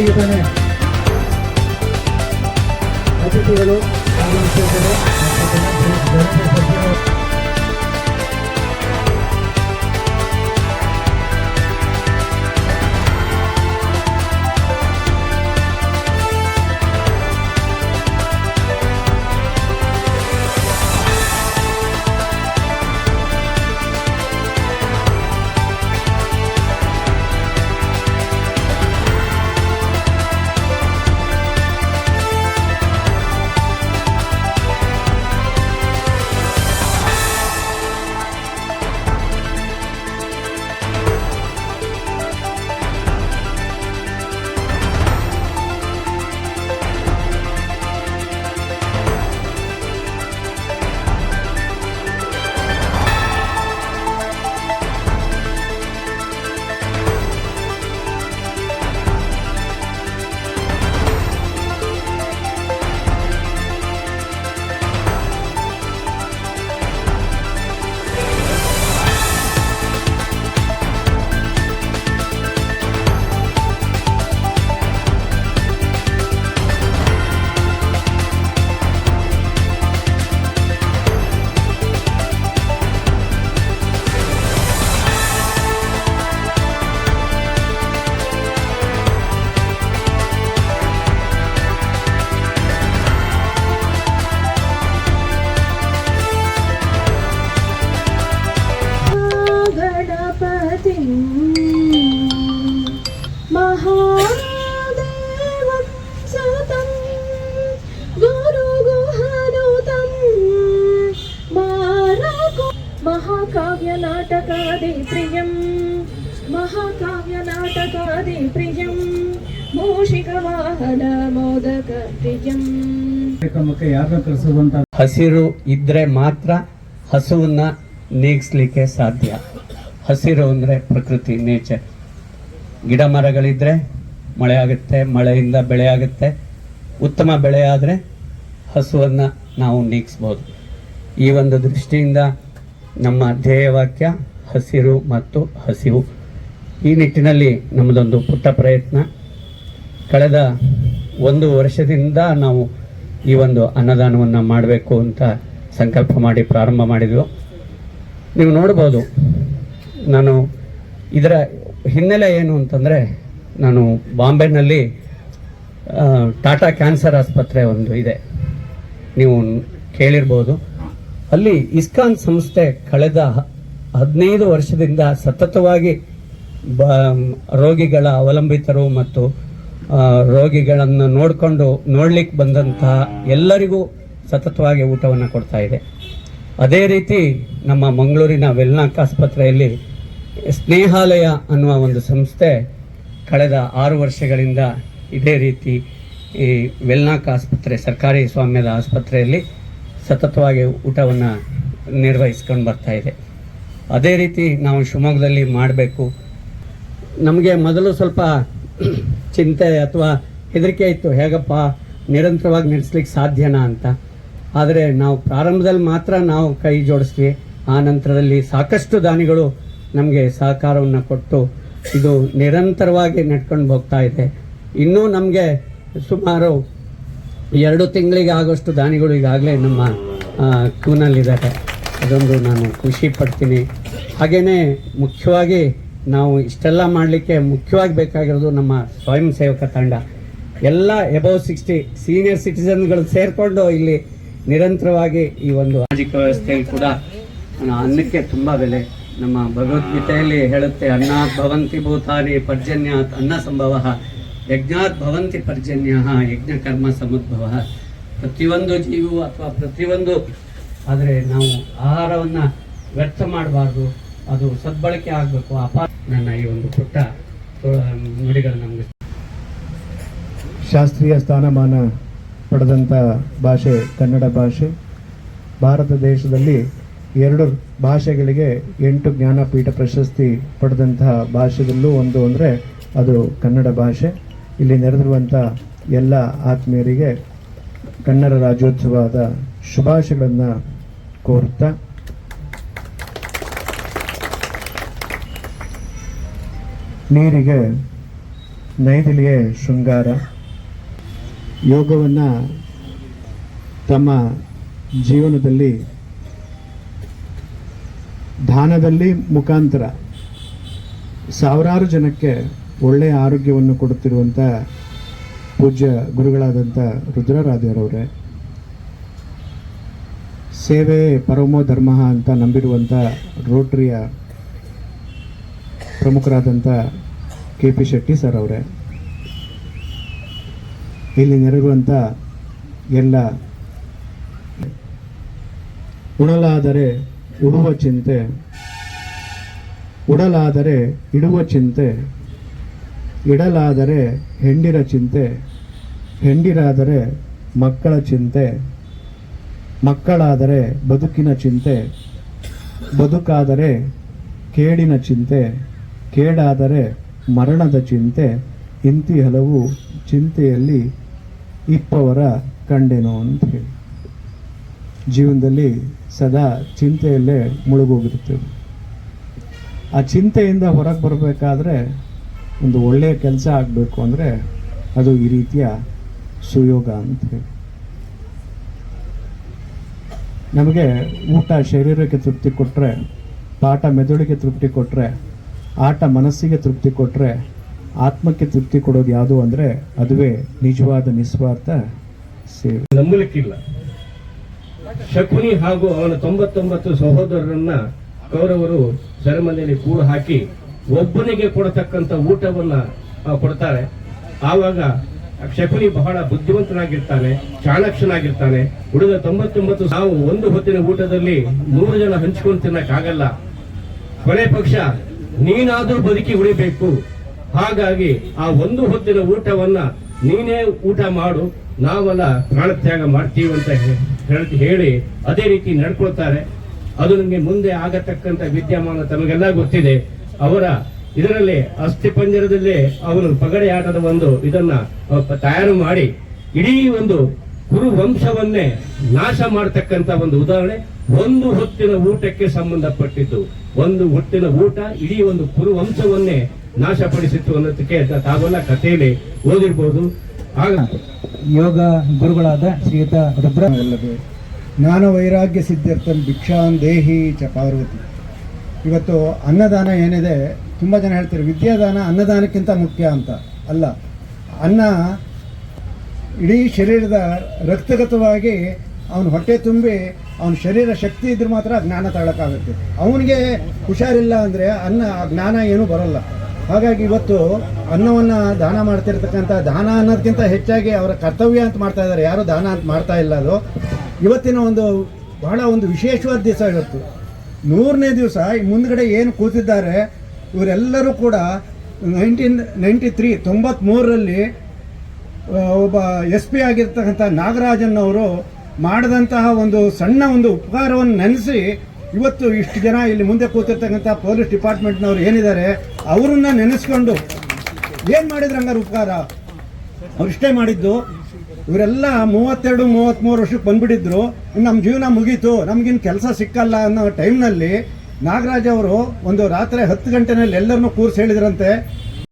ಈಗ ತಾನೇ ಅತಿಥಿಗಳು ಆಗಮಿಸಿದ್ದಾರೆ. ಹಸಿರು ಇದ್ರೆ ಮಾತ್ರ ಹಸುವನ್ನ ನೀಗಿಸ್ಲಿಕ್ಕೆ ಸಾಧ್ಯ. ಹಸಿರು ಅಂದರೆ ಪ್ರಕೃತಿ ನೇಚರ್ ಗಿಡ ಮರಗಳಿದ್ರೆ ಮಳೆ ಆಗುತ್ತೆ ಮಳೆಯಿಂದ ಬೆಳೆ ಆಗುತ್ತೆ. ಉತ್ತಮ ಬೆಳೆ ಆದರೆ ಹಸುವನ್ನು ನಾವು ನೀಗಿಸ್ಬೋದು. ಈ ಒಂದು ದೃಷ್ಟಿಯಿಂದ ನಮ್ಮ ಧ್ಯೇಯವಾಕ್ಯ ಹಸಿರು ಮತ್ತು ಹಸಿವು. ಈ ನಿಟ್ಟಿನಲ್ಲಿ ನಮ್ಮದೊಂದು ಪುಟ್ಟ ಪ್ರಯತ್ನ. ಕಳೆದ ಒಂದು ವರ್ಷದಿಂದ ನಾವು ಈ ಒಂದು ಅನ್ನದಾನವನ್ನು ಮಾಡಬೇಕು ಅಂತ ಸಂಕಲ್ಪ ಮಾಡಿ ಪ್ರಾರಂಭ ಮಾಡಿದ್ವು. ನೀವು ನೋಡ್ಬೋದು, ನಾನು ಇದರ ಹಿನ್ನೆಲೆ ಏನು ಅಂತಂದರೆ, ನಾನು ಬಾಂಬೆನಲ್ಲಿ ಟಾಟಾ ಕ್ಯಾನ್ಸರ್ ಆಸ್ಪತ್ರೆ ಒಂದು ಇದೆ. ನೀವು ಕೇಳಿರ್ಬೋದು. ಅಲ್ಲಿ ಇಸ್ಕಾನ್ ಸಂಸ್ಥೆ ಕಳೆದ ಹದಿನೈದು ವರ್ಷದಿಂದ ಸತತವಾಗಿ ಬ, ರೋಗಿಗಳ ಅವಲಂಬಿತರು ಮತ್ತು ರೋಗಿಗಳನ್ನು ನೋಡಿಕೊಂಡು ನೋಡ್ಲಿಕ್ಕೆ ಬಂದಂತಹ ಎಲ್ಲರಿಗೂ ಸತತವಾಗಿ ಊಟವನ್ನು ಕೊಡ್ತಾ ಇದೆ. ಅದೇ ರೀತಿ ನಮ್ಮ ಮಂಗಳೂರಿನ ವೆಲ್ನಾಕ್ ಆಸ್ಪತ್ರೆಯಲ್ಲಿ ಸ್ನೇಹಾಲಯ ಅನ್ನುವ ಒಂದು ಸಂಸ್ಥೆ ಕಳೆದ ಆರು ವರ್ಷಗಳಿಂದ ಇದೇ ರೀತಿ ಈ ವೆಲ್ನಾಕ್ ಆಸ್ಪತ್ರೆ, ಸರ್ಕಾರಿ ಸ್ವಾಮ್ಯದ ಆಸ್ಪತ್ರೆಯಲ್ಲಿ ಸತತವಾಗಿ ಊಟವನ್ನು ನಿರ್ವಹಿಸ್ಕೊಂಡು ಬರ್ತಾ ಇದೆ. ಅದೇ ರೀತಿ ನಾವು ಶಿವಮೊಗ್ಗದಲ್ಲಿ ಮಾಡಬೇಕು. ನಮಗೆ ಮೊದಲು ಸ್ವಲ್ಪ ಚಿಂತೆ ಅಥವಾ ಹೆದರಿಕೆ ಇತ್ತು. ಹೇಗಪ್ಪ? ನಿರಂತರವಾಗಿ ನಡೆಸ್ಲಿಕ್ಕೆ ಸಾಧ್ಯನಾ ಅಂತ. ಆದರೆ ನಾವು ಪ್ರಾರಂಭದಲ್ಲಿ ಮಾತ್ರ ನಾವು ಕೈ ಜೋಡಿಸ್ತೀವಿ ಆ ನಂತರದಲ್ಲಿ ಸಾಕಷ್ಟು ದಾನಿಗಳು ನಮಗೆ ಸಹಕಾರವನ್ನು ಕೊಟ್ಟು ಇದು ನಿರಂತರವಾಗಿ ನಡ್ಕೊಂಡು ಹೋಗ್ತಾ ಇದೆ. ಇನ್ನೂ ನಮಗೆ ಸುಮಾರು ಎರಡು ತಿಂಗಳಿಗೆ ಆಗೋಷ್ಟು ದಾನಿಗಳು ಈಗಾಗಲೇ ನಮ್ಮ ಕ್ಯೂನಲ್ಲಿದ್ದಾರೆ. ಅದೊಂದು ನಾನು ಖುಷಿ ಪಡ್ತೀನಿ. ಹಾಗೆಯೇ ಮುಖ್ಯವಾಗಿ ನಾವು ಇಷ್ಟೆಲ್ಲ ಮಾಡಲಿಕ್ಕೆ ಮುಖ್ಯವಾಗಿ ಬೇಕಾಗಿರೋದು ನಮ್ಮ ಸ್ವಯಂ ಸೇವಕ ತಂಡ. ಎಲ್ಲ ಎಬೌವ್ ಸಿಕ್ಸ್ಟಿ ಸೀನಿಯರ್ ಸಿಟಿಸನ್ಗಳು ಸೇರಿಕೊಂಡು ಇಲ್ಲಿ ನಿರಂತರವಾಗಿ ಈ ಒಂದು ಸಾಮಾಜಿಕ ವ್ಯವಸ್ಥೆಯಲ್ಲಿ ಕೂಡ ಅನ್ನಕ್ಕೆ ತುಂಬ ಬೆಲೆ. ನಮ್ಮ ಭಗವದ್ಗೀತೆಯಲ್ಲಿ ಹೇಳುತ್ತೆ, ಅನ್ನ ಭವಂತಿ ಭೂತಾನಿ ಪರ್ಜನ್ಯ ಅನ್ನ ಸಂಭವ, ಯಜ್ಞಾತ್ ಭವಂತಿ ಪರ್ಜನ್ಯ, ಯಜ್ಞ ಕರ್ಮ ಸಮದ್ಭವ. ಪ್ರತಿಯೊಂದು ಜೀವು ಅಥವಾ ಪ್ರತಿಯೊಂದು, ಆದರೆ ನಾವು ಆಹಾರವನ್ನು ವ್ಯರ್ಥ ಮಾಡಬಾರ್ದು. ಅದು ಸದ್ಬಳಕೆ ಆಗಬೇಕು. ಅಪ ನನ್ನ ಈ ಒಂದು ಪುಟ್ಟ ನುಡಿಗಳು ನಮಗೆ ಶಾಸ್ತ್ರೀಯ ಸ್ಥಾನಮಾನ ಪಡೆದಂಥ ಭಾಷೆ ಕನ್ನಡ ಭಾಷೆ. ಭಾರತ ದೇಶದಲ್ಲಿ ಎರಡು ಭಾಷೆಗಳಿಗೆ ಎಂಟು ಜ್ಞಾನಪೀಠ ಪ್ರಶಸ್ತಿ ಪಡೆದಂತಹ ಭಾಷೆದಲ್ಲೂ ಒಂದು ಅಂದರೆ ಅದು ಕನ್ನಡ ಭಾಷೆ. ಇಲ್ಲಿ ನೆರೆದಿರುವಂಥ ಎಲ್ಲ ಆತ್ಮೀಯರಿಗೆ ಕನ್ನಡ ರಾಜ್ಯೋತ್ಸವದ ಶುಭಾಶಯಗಳನ್ನು ಕೋರುತ್ತಾ ನೀರಿಗೆ ನೈದಿಲಿಯೇ ಶೃಂಗಾರ. ಯೋಗವನ್ನು ತಮ್ಮ ಜೀವನದಲ್ಲಿ, ದಾನದಲ್ಲಿ ಮುಖಾಂತರ ಸಾವಿರಾರು ಜನಕ್ಕೆ ಒಳ್ಳೆಯ ಆರೋಗ್ಯವನ್ನು ಕೊಡುತ್ತಿರುವಂಥ ಪೂಜ್ಯ ಗುರುಗಳಾದಂಥ ರುದ್ರರಾಜರವರೇ ಸೇವೆ ಪರಮೋ ಧರ್ಮ ಅಂತ ನಂಬಿರುವಂಥ ರೋಟ್ರಿಯ ಪ್ರಮುಖರಾದಂಥ ಕೆ ಪಿ ಶೆಟ್ಟಿ ಸರ್ ಅವರೇ. ಇಲ್ಲಿ ನೆರಗುವಂಥ ಎಲ್ಲ ಉಣಲಾದರೆ ಉಡುವ ಚಿಂತೆ, ಉಡಲಾದರೆ ಇಡುವ ಚಿಂತೆ, ಇಡಲಾದರೆ ಹೆಂಡಿರ ಚಿಂತೆ, ಹೆಂಡಿರಾದರೆ ಮಕ್ಕಳ ಚಿಂತೆ, ಮಕ್ಕಳಾದರೆ ಬದುಕಿನ ಚಿಂತೆ, ಬದುಕಾದರೆ ಕೇಡಿನ ಚಿಂತೆ, ಕೇಡಾದರೆ ಮರಣದ ಚಿಂತೆ, ಇಂತಿ ಹಲವು ಚಿಂತೆಯಲ್ಲಿ ಇಪ್ಪವರ ಕಂಡೆನೋ ಅಂತ ಹೇಳಿ. ಜೀವನದಲ್ಲಿ ಸದಾ ಚಿಂತೆಯಲ್ಲೇ ಮುಳುಗೋಗಿರ್ತೇವೆ ಆ ಚಿಂತೆಯಿಂದ ಹೊರಗೆ ಬರಬೇಕಾದ್ರೆ ಒಂದು ಒಳ್ಳೆಯ ಕೆಲಸ ಆಗಬೇಕು ಅಂದರೆ ಅದು ಈ ರೀತಿಯ ಸುಯೋಗ ಅಂತ ಹೇಳಿ. ನಮಗೆ ಊಟ ಶರೀರಕ್ಕೆ ತೃಪ್ತಿ ಕೊಟ್ಟರೆ ಪಾಠ ಮೆದುಳಿಗೆ ತೃಪ್ತಿ ಕೊಟ್ಟರೆ ಆಟ ಮನಸ್ಸಿಗೆ ತೃಪ್ತಿ ಕೊಟ್ಟರೆ ಆತ್ಮಕ್ಕೆ ತೃಪ್ತಿ ಕೊಡೋದು ಯಾವುದು ಅಂದರೆ ಅದುವೇ ನಿಜವಾದ ನಿಸ್ವಾರ್ಥ ಸೇವೆ. ನಂಬಲಿಕ್ಕಿಲ್ಲ. ಶಕುನಿ ಹಾಗೂ ಅವನ ತೊಂಬತ್ತೊಂಬತ್ತು ಸಹೋದರರನ್ನ ಕೌರವರು ಸೆರೆಮನೆಯಲ್ಲಿ ಕೂಡ ಹಾಕಿ ಒಬ್ಬನಿಗೆ ಕೊಡತಕ್ಕಂಥ ಊಟವನ್ನ ಕೊಡ್ತಾರೆ. ಆವಾಗ ಶಕುನಿ ಬಹಳ ಬುದ್ಧಿವಂತನಾಗಿರ್ತಾನೆ ಚಾಣಕ್ಷನಾಗಿರ್ತಾನೆ ಉಳಿದ ತೊಂಬತ್ತೊಂಬತ್ತು ನಾವು ಒಂದು ಹೊತ್ತಿನ ಊಟದಲ್ಲಿ ನೂರು ಜನ ಹಂಚ್ಕೊಂಡು ತಿನ್ನಕ್ಕಾಗಲ್ಲ. ಕೊನೆ ಪಕ್ಷ ನೀನಾದ್ರೂ ಬದುಕಿ ಉಳಿಬೇಕು. ಹಾಗಾಗಿ ಆ ಒಂದು ಹೊತ್ತಿನ ಊಟವನ್ನ ನೀನೇ ಊಟ ಮಾಡು. ನಾವೆಲ್ಲ ಪ್ರಾಣತ್ಯಾಗ ಮಾಡ್ತೀವಿ ಅಂತ ಹೇಳಿ ಹೇಳಿ ಅದೇ ರೀತಿ ನಡ್ಕೊಳ್ತಾರೆ. ಅದು ನಮಗೆ ಮುಂದೆ ಆಗತಕ್ಕಂತ ವಿದ್ಯಮಾನ ತಮಗೆಲ್ಲ ಗೊತ್ತಿದೆ. ಅವರ ಇದರಲ್ಲಿ ಅಸ್ಥಿ ಪಂಜರದಲ್ಲೇ ಅವರು ಪಗಡೆ ಆಟದ ಒಂದು ಇದನ್ನ ತಯಾರು ಮಾಡಿ. ಇಡೀ ಒಂದು ಕುರು ವಂಶವನ್ನೇ ನಾಶ ಮಾಡತಕ್ಕಂತ ಒಂದು ಉದಾಹರಣೆ. ಒಂದು ಹೊತ್ತಿನ ಊಟಕ್ಕೆ ಸಂಬಂಧಪಟ್ಟಿದ್ದು ಒಂದು ಹೊತ್ತಿನ ಊಟ ಇಡೀ ಒಂದು ಕುರು ವಂಶವನ್ನೇ ನಾಶಪಡಿಸಿತ್ತು ಅನ್ನೋದಕ್ಕೆ ತಾವೆಲ್ಲ ಕಥೆಯಲ್ಲಿ ಓದಿರ್ಬೋದು. ಆಗ ಯೋಗ ಗುರುಗಳಾದ ಶ್ರೀಯುತ ರುದ್ರ ಜ್ಞಾನ ವೈರಾಗ್ಯ ಸಿದ್ಧಾರ್ಥಂ ಭಿಕ್ಷಾನ್ ದೇಹಿ ಚ ಪಾರ್ವತಿ. ಇವತ್ತು ಅನ್ನದಾನ ಏನಿದೆ ತುಂಬ ಜನ ಹೇಳ್ತಾರೆ ವಿದ್ಯಾದಾನ ಅನ್ನದಾನಕ್ಕಿಂತ ಮುಖ್ಯ ಅಂತ. ಅಲ್ಲ ಅನ್ನ ಇಡೀ ಶರೀರದ ರಕ್ತಗತವಾಗಿ ಅವನ ಹೊಟ್ಟೆ ತುಂಬಿ ಅವನ ಶರೀರ ಶಕ್ತಿ ಇದ್ರೆ ಮಾತ್ರ ಜ್ಞಾನ ತಗೊಳಕ್ಕಾಗುತ್ತೆ ಅವನಿಗೆ ಹುಷಾರಿಲ್ಲ ಅಂದರೆ ಅನ್ನ ಜ್ಞಾನ ಏನೂ ಬರಲ್ಲ. ಹಾಗಾಗಿ ಇವತ್ತು ಅನ್ನವನ್ನು ದಾನ ಮಾಡ್ತಿರ್ತಕ್ಕಂಥ, ದಾನ ಅನ್ನೋದಕ್ಕಿಂತ ಹೆಚ್ಚಾಗಿ ಅವರ ಕರ್ತವ್ಯ ಅಂತ ಮಾಡ್ತಾ ಇದ್ದಾರೆ. ಯಾರು ದಾನ ಅಂತ ಮಾಡ್ತಾ ಇಲ್ಲ ಅದು. ಇವತ್ತಿನ ಒಂದು ಬಹಳ ಒಂದು ವಿಶೇಷವಾದ ದಿವಸ ಇವತ್ತು. ನೂರನೇ ದಿವಸ, ಈ ಮುಂದ್ಗಡೆ ಏನು ಕೂತಿದ್ದಾರೆ, ಇವರೆಲ್ಲರೂ ಕೂಡ ನೈನ್ಟೀನ್ ನೈಂಟಿ ತ್ರೀ ತೊಂಬತ್ತ್ಮೂರರಲ್ಲಿ ಒಬ್ಬ ಎಸ್ ಪಿ ಆಗಿರ್ತಕ್ಕಂಥ ನಾಗರಾಜನ್ ಅವರು ಮಾಡಿದಂತಹ ಒಂದು ಸಣ್ಣ ಒಂದು ಉಪಕಾರವನ್ನು ನೆನೆಸಿ ಇವತ್ತು ಇಷ್ಟು ಜನ ಇಲ್ಲಿ ಮುಂದೆ ಕೂತಿರ್ತಕ್ಕಂಥ ಪೊಲೀಸ್ ಡಿಪಾರ್ಟ್ಮೆಂಟ್ನವ್ರು ಏನಿದ್ದಾರೆ, ಅವರನ್ನ ನೆನೆಸ್ಕೊಂಡು ಏನು ಮಾಡಿದ್ರು ಹಂಗಾರೆ ಉಪಕಾರ? ಅವರಿಷ್ಟೇ ಮಾಡಿದ್ದು. ಇವರೆಲ್ಲ ಮೂವತ್ತೆರಡು ಮೂವತ್ತ್ಮೂರು ವರ್ಷಕ್ಕೆ ಬಂದ್ಬಿಟ್ಟಿದ್ರು. ನಮ್ಮ ಜೀವನ ಮುಗೀತು. ನಮಗಿನ್ನು ಕೆಲಸ ಸಿಕ್ಕಲ್ಲ ಅನ್ನೋ ಟೈಮ್ನಲ್ಲಿ ನಾಗರಾಜ್ ಅವರು ಒಂದು ರಾತ್ರಿ ಹತ್ತು ಗಂಟೆನಲ್ಲಿ ಎಲ್ಲರನ್ನೂ ಕೂರಿಸಿ ಹೇಳಿದ್ರಂತೆ.